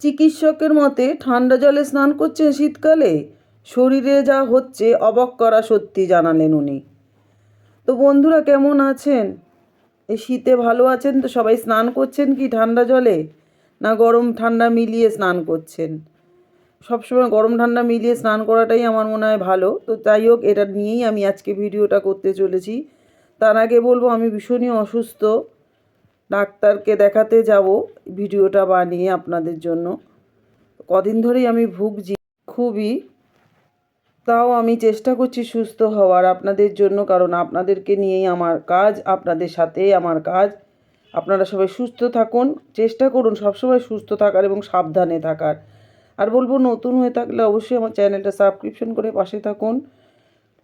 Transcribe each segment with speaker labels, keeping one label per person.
Speaker 1: চিকিৎসকের মতে, ঠান্ডা জলে স্নান করছেন শীতকালে। শরীরে যা হচ্ছে অবাক করা সত্যি জানালেন উনি। তো বন্ধুরা, কেমন আছেন? এই শীতে ভালো আছেন তো? সবাই স্নান করছেন কি ঠান্ডা জলে? না গরম ঠান্ডা মিলিয়ে স্নান করছেন? সবসময় গরম ঠান্ডা মিলিয়ে স্নান করাটাই আমার মনে হয় ভালো। তো যাই হোক, এটা নিয়েই আমি আজকে ভিডিওটা করতে চলেছি। তার আগে বলব, আমি ভীষণই অসুস্থ। ডাক্তারকে দেখাতে যাব, ভিডিওটা বানিয়ে আপনাদের জন্য। কদিন ধরেই আমি ভুগছি, খুবই। তাও আমি চেষ্টা করছি সুস্থ হওয়ার আপনাদের জন্য, কারণ আপনাদেরকে নিয়েই আমার কাজ, আপনাদের সাথেই আমার কাজ। আপনারা সবাই সুস্থ থাকুন, চেষ্টা করুন সবসময় সুস্থ থাকার এবং সাবধানে থাকার। আর বলব, নতুন হয়ে থাকলে অবশ্যই আমার চ্যানেলটা সাবস্ক্রিপশন করে পাশে থাকুন।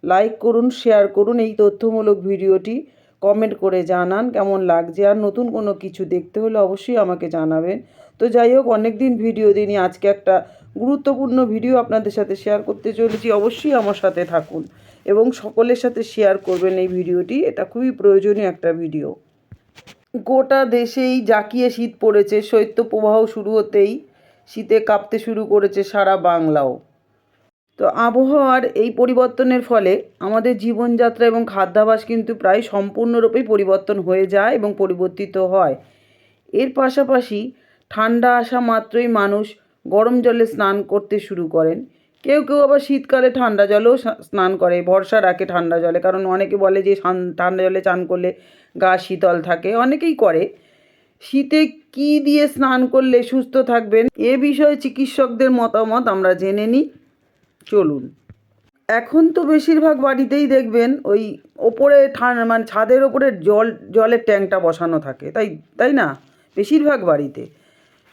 Speaker 1: লাইক করুন, শেয়ার করুন এই তথ্যমূলক ভিডিওটি। কমেন্ট করে জানান কেমন লাগছে। আর নতুন কোনো কিছু দেখতে হলে অবশ্যই আমাকে জানাবেন। তো যাই হোক অনেক দিন ভিডিও দিইনি, আজকে একটা গুরুত্বপূর্ণ ভিডিও আপনাদের সাথে শেয়ার করতে চলেছি। অবশ্যই আমার সাথে থাকুন এবং সকলের সাথে শেয়ার করবেন এই ভিডিওটি এটা খুবই প্রয়োজনীয় একটা ভিডিও গোটা দেশেই জাকিয়ে শীত পড়েছে। শৈত্যপ্রবাহ শুরু হতেই শীতে কাঁপতে শুরু করেছে সারা বাংলাও। তো আবহাওয়ার এই পরিবর্তনের ফলে আমাদের জীবনযাত্রা এবং খাদ্যাভাস কিন্তু প্রায় সম্পূর্ণরূপেই পরিবর্তন হয়ে যায় এবং পরিবর্তিত হয়। এর পাশাপাশি ঠান্ডা আসা মাত্রই মানুষ গরম জলে স্নান করতে শুরু করেন। কেউ কেউ আবার শীতকালে ঠান্ডা জলেও স্নান করে। ভরসা রাখে ঠান্ডা জলে। কারণ অনেকে বলে যে ঠান্ডা জলে চান করলে গা শীতল থাকে। অনেকেই করে। শীতে কি দিয়ে স্নান করলে সুস্থ থাকবেন এ বিষয়ে চিকিৎসকদের মতামত আমরা জেনে নিই। চলুন। এখন তো বেশিরভাগ বাড়িতেই দেখবেন ওই ওপরে মানে ছাদের ওপরে জল জলের ট্যাঙ্কটা বসানো থাকে, তাই তাই না? বেশিরভাগ বাড়িতে।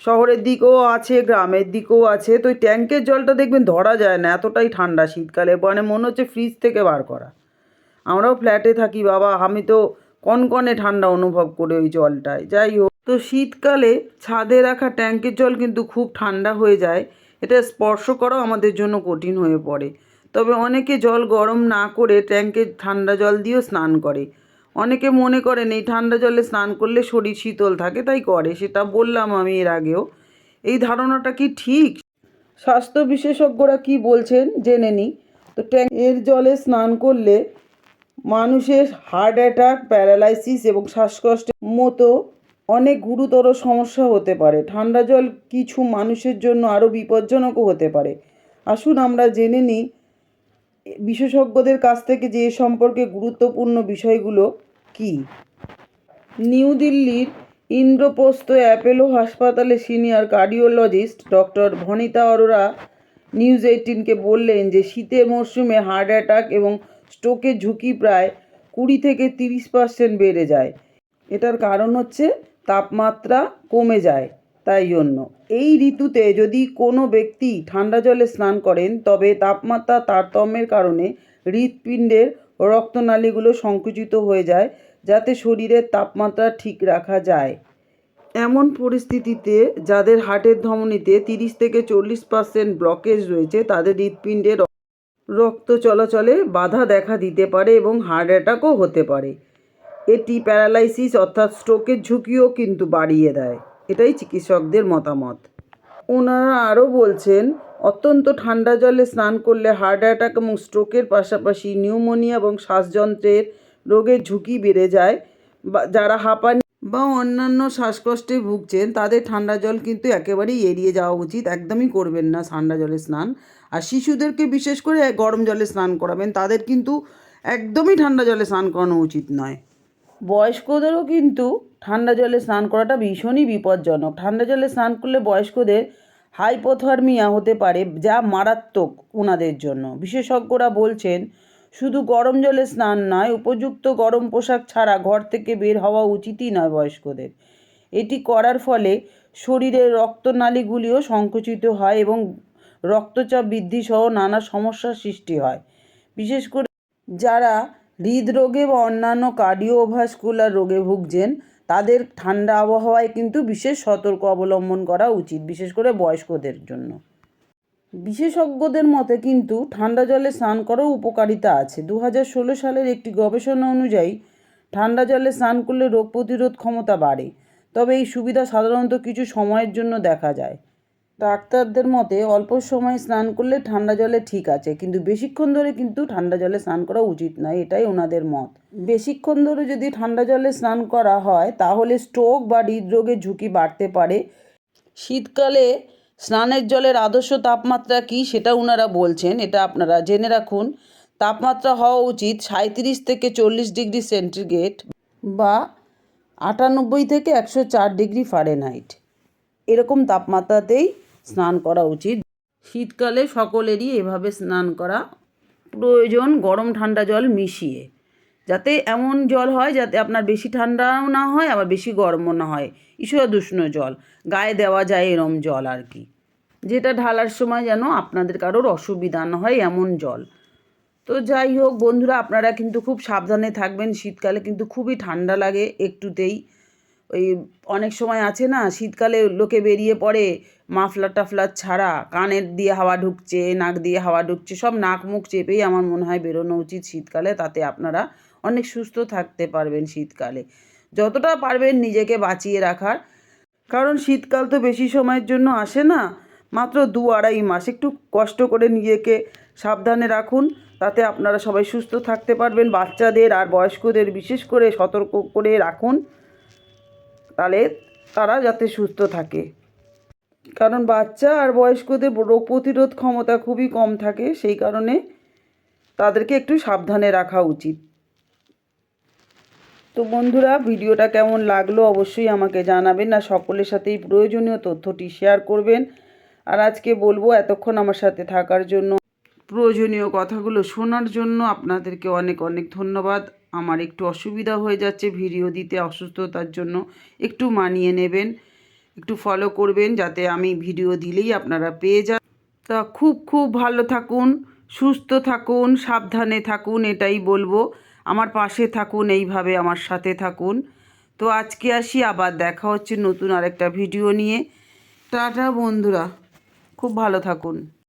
Speaker 1: শহরের দিকেও আছে, গ্রামের দিকেও আছে, তো ওই ট্যাঙ্কের জলটা দেখবেন ধরা যায় না, এতটাই ঠান্ডা শীতকালে মানে মনে হচ্ছে ফ্রিজ থেকে বার করা। আমরাও ফ্ল্যাটে থাকি, বাবা, আমি তো কনকনে ঠান্ডা অনুভব করি ওই জলটায়, যাই হোক। তো শীতকালে ছাদে রাখা ট্যাঙ্কের জল কিন্তু খুব ঠান্ডা হয়ে যায় এটা স্পর্শ করাও আমাদের জন্য কঠিন হয়ে পড়ে। তবে অনেকে জল গরম না করে ট্যাঙ্কের ঠান্ডা জল দিয়েও স্নান করে। অনেকে মনে করেন এই ঠান্ডা জলে স্নান করলে শরীর শীতল থাকে, তাই করে। সেটা বললাম আমি এর আগেও। এই ধারণাটা কি ঠিক? স্বাস্থ্য বিশেষজ্ঞরা কি বলছেন জেনে নিই। তো ট্যাঙ্কের জলে স্নান করলে মানুষের হার্ট অ্যাটাক, প্যারালাইসিস এবং শ্বাসকষ্টের মতো অনেক গুরুতর সমস্যা হতে পারে। ঠান্ডা জল কিছু মানুষের জন্য আরও বিপজ্জনকও হতে পারে। আসুন আমরা জেনে নিই, বিশেষজ্ঞদের কাছ থেকে যে সম্পর্কে গুরুত্বপূর্ণ বিষয়গুলো কি? নিউ দিল্লির ইন্দ্রপ্রস্থ অ্যাপেলো হাসপাতালে senior cardiologist doctor Vanita Arora News এইটিনকে বললেন যে শীতের মরশুমে হার্ট অ্যাটাক এবং স্ট্রোকের ঝুঁকি প্রায় কুড়ি থেকে তিরিশ পার্সেন্ট বেড়ে যায়। এটার কারণ হচ্ছে তাপমাত্রা কমে যায় তাই জন্য। এই ঋতুতে যদি কোনো ব্যক্তি ঠান্ডা জলে স্নান করেন, তবে তাপমাত্রা তারতম্যের কারণে হৃৎপিণ্ডের রক্তনালীগুলো সংকুচিত হয়ে যায়, যাতে শরীরের তাপমাত্রা ঠিক রাখা যায়। এমন পরিস্থিতিতে যাদের হার্টের ধমনীতে তিরিশ থেকে চল্লিশ পার্সেন্ট ব্লকেজ রয়েছে, তাদের হৃৎপিণ্ডে র- রক্ত চলাচলে বাধা দেখা দিতে পারে এবং হার্ট অ্যাটাকও হতে পারে। এটি প্যারালাইসিস অর্থাৎ স্ট্রোকের ঝুঁকিও কিন্তু বাড়িয়ে দেয়। এটাই চিকিৎসকদের মতামত। ওনারা আরও বলছেন, অত্যন্ত ঠান্ডা জলে স্নান করলে হার্ট অ্যাটাক এবং স্ট্রোকের পাশাপাশি নিউমোনিয়া এবং শ্বাসযন্ত্রের রোগের ঝুঁকি বেড়ে যায়। বা যারা হাঁপানি বা অন্যান্য শ্বাসকষ্টে ভুগছেন, তাদের ঠান্ডা জল কিন্তু একেবারেই এড়িয়ে যাওয়া উচিত। একদমই করবেন না ঠান্ডা জলে স্নান। আর শিশুদেরকে বিশেষ করে গরম জলে স্নান করাবেন, তাদের কিন্তু একদমই ঠান্ডা জলে স্নান করানো উচিত নয়। বয়স্কদেরও কিন্তু ঠান্ডা জলে স্নান করাটা ভীষণই বিপজ্জনক। ঠান্ডা জলে স্নান করলে বয়স্কদের হাইপোথার্মিয়া হতে পারে, যা মারাত্মক ওনাদের জন্য। বিশেষজ্ঞরা বলছেন, শুধু গরম জলে স্নান নয়, উপযুক্ত গরম পোশাক ছাড়া ঘর থেকে বের হওয়া উচিতই নয় বয়স্কদের। এটি করার ফলে শরীরের রক্তনালীগুলিও সংকুচিত হয় এবং রক্তচাপ বৃদ্ধি সহ নানা সমস্যার সৃষ্টি হয়। বিশেষ করে যারা হৃদরোগে বা অন্যান্য কার্ডিওভাস্কুলার রোগে ভুগছেন, তাদের ঠান্ডা আবহাওয়ায় কিন্তু বিশেষ সতর্ক অবলম্বন করা উচিত, বিশেষ করে বয়স্কদের জন্য। বিশেষজ্ঞদের মতে কিন্তু ঠান্ডা জলে স্নান করাও উপকারিতা আছে। দু হাজার ষোলো সালের একটি গবেষণা অনুযায়ী, ঠান্ডা জলে স্নান করলে রোগ প্রতিরোধ ক্ষমতা বাড়ে। তবে এই সুবিধা সাধারণত কিছু সময়ের জন্য দেখা যায়। ডাক্তারদের মতে অল্প সময় স্নান করলে ঠান্ডা জলে ঠিক আছে, কিন্তু বেশিক্ষণ ধরে কিন্তু ঠান্ডা জলে স্নান করা উচিত নয়, এটাই ওনাদের মত। বেশিক্ষণ ধরে যদি ঠান্ডা জলে স্নান করা হয়, তাহলে স্ট্রোক বা হৃদরোগের ঝুঁকি বাড়তে পারে। শীতকালে স্নানের জলের আদর্শ তাপমাত্রা কি সেটা ওনারা বলছেন, এটা আপনারা জেনে রাখুন। তাপমাত্রা হওয়া উচিত সাঁত্রিশ থেকে চল্লিশ ডিগ্রি সেন্টিগ্রেড বা আটানব্বই থেকে একশো চার ডিগ্রি ফারেনহাইট। এরকম তাপমাত্রাতেই স্নান করা উচিত। শীতকালে সকলেরই এভাবে স্নান করা প্রয়োজন, গরম ঠান্ডা জল মিশিয়ে। যাতে এমন জল হয় যাতে আপনার বেশি ঠান্ডাও না হয়, আবার বেশি গরমও না হয়। ঈষদুষ্ণ জল, গায়ে দেওয়া যায় এরম জল আর কি। যেটা ঢালার সময় যেন আপনাদের কারোর অসুবিধা না হয় এমন জল। তো যাই হোক বন্ধুরা, আপনারা কিন্তু খুব সাবধানে থাকবেন। শীতকালে কিন্তু খুবই ঠান্ডা লাগে একটুতেই। ওই অনেক সময় আছে না, শীতকালে লোকে বেরিয়ে পড়ে মাফলার টাফলার ছাড়া, কানের দিয়ে হাওয়া ঢুকছে, নাক দিয়ে হাওয়া ঢুকছে, সব নাক মুখ চেপেই আমার মনে হয় বেরোনো উচিত শীতকালে, তাতে আপনারা অনেক সুস্থ থাকতে পারবেন শীতকালে। যতটা পারবেন নিজেকে বাঁচিয়ে রাখার, কারণ শীতকাল তো বেশি সময়ের জন্য আসে না, মাত্র দু আড়াই মাস। একটু কষ্ট করে নিজেকে সাবধানে রাখুন, তাতে আপনারা সবাই সুস্থ থাকতে পারবেন। বাচ্চাদের আর বয়স্কদের বিশেষ করে সতর্ক করে রাখুন। তাহলে তারা যাতে সুস্থ থাকে। কারণ বাচ্চা আর বয়স্কদের রোগ প্রতিরোধ ক্ষমতা খুবই কম থাকে, সেই কারণে তাদেরকে একটু সাবধানে রাখা উচিত। তো বন্ধুরা, ভিডিওটা কেমন লাগল অবশ্যই আমাকে জানাবেন আর সকলের সাথেই প্রয়োজনীয় তথ্যটি শেয়ার করবেন। আর আজকে বলব এতক্ষণ আমার সাথে থাকার জন্য। প্রয়োজনীয় কথাগুলো শোনার জন্য আপনাদেরকে অনেক অনেক ধন্যবাদ। আমার একটু অসুবিধা হয়ে যাচ্ছে, ভিডিও দিতে অসুস্থতার জন্য একটু মানিয়ে নেবেন, একটু ফলো করবেন যাতে আমি ভিডিও দিলেই আপনারা পেয়ে যান। তা খুব খুব ভালো থাকুন, সুস্থ থাকুন, সাবধানে থাকুন, এটাই বলব। আমার পাশে থাকুন, এইভাবে আমার সাথে থাকুন। তো আজকে আসি, আবার দেখা হচ্ছে নতুন আরেকটা ভিডিও নিয়ে। টাটা বন্ধুরা, খুব ভালো থাকুন।